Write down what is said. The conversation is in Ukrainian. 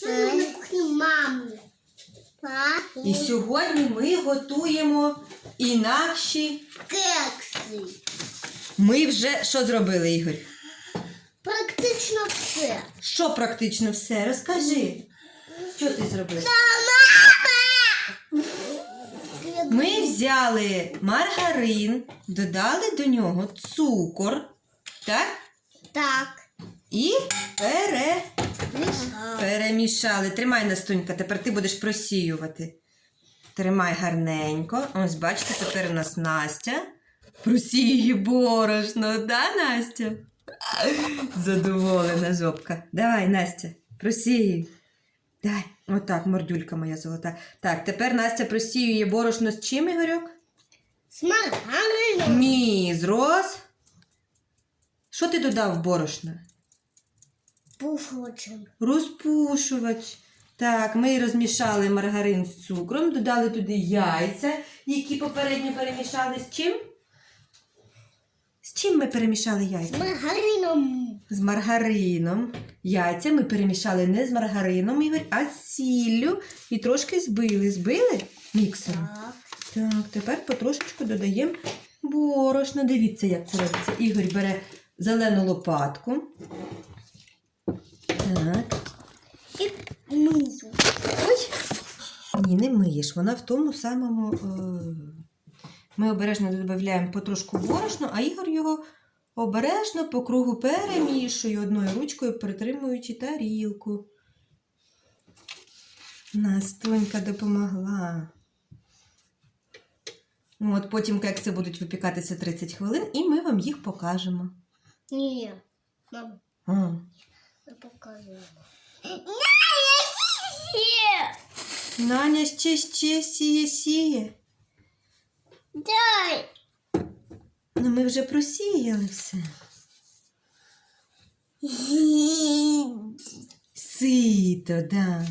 Сьогодні на кухні мами. І сьогодні ми готуємо інакші. Кекси. Ми вже що зробили, Ігор? Практично все. Що практично все? Розкажи. Що ти зробив? Ми взяли маргарин, додали до нього цукор, так? Так. І пере... Перемішали. Тримай, Настунька, тепер ти будеш просіювати. Тримай гарненько. Ось бачите, тепер у нас Настя. Просіює борошно, да, Настя? Задоволена жопка. Давай, Настя, просіюй. Дай, отак, мордюлька моя золота. Так, тепер Настя просіює борошно з чим, Ігорьок? З маргарином. Ні, з роз. Що ти додав в борошно? Пуфочем. Розпушувач. Так, ми розмішали маргарин з цукром, додали туди яйця, які попередньо перемішали з чим? З чим ми перемішали яйця? З маргарином. З маргарином. Яйця ми перемішали не з маргарином, Ігор, а з сіллю і трошки збили. Збили міксером. Так. Так, тепер потрошечку додаємо борошно. Дивіться, як це робиться. Ігор бере зелену лопатку. Так. І внизу. Ой. Ні, не миєш. Вона в тому самому. Е... Ми обережно додаємо потрошку борошна, а Ігор його обережно по кругу перемішує одною ручкою, притримуючи тарілку. Настунька допомогла. От потім кекси будуть випікатися 30 хвилин, і ми вам їх покажемо. Ні. Мам, А. не показуємо. Наня ще ще сіє сіє. Дай. Ну ми вже просіяли все. Сито, да.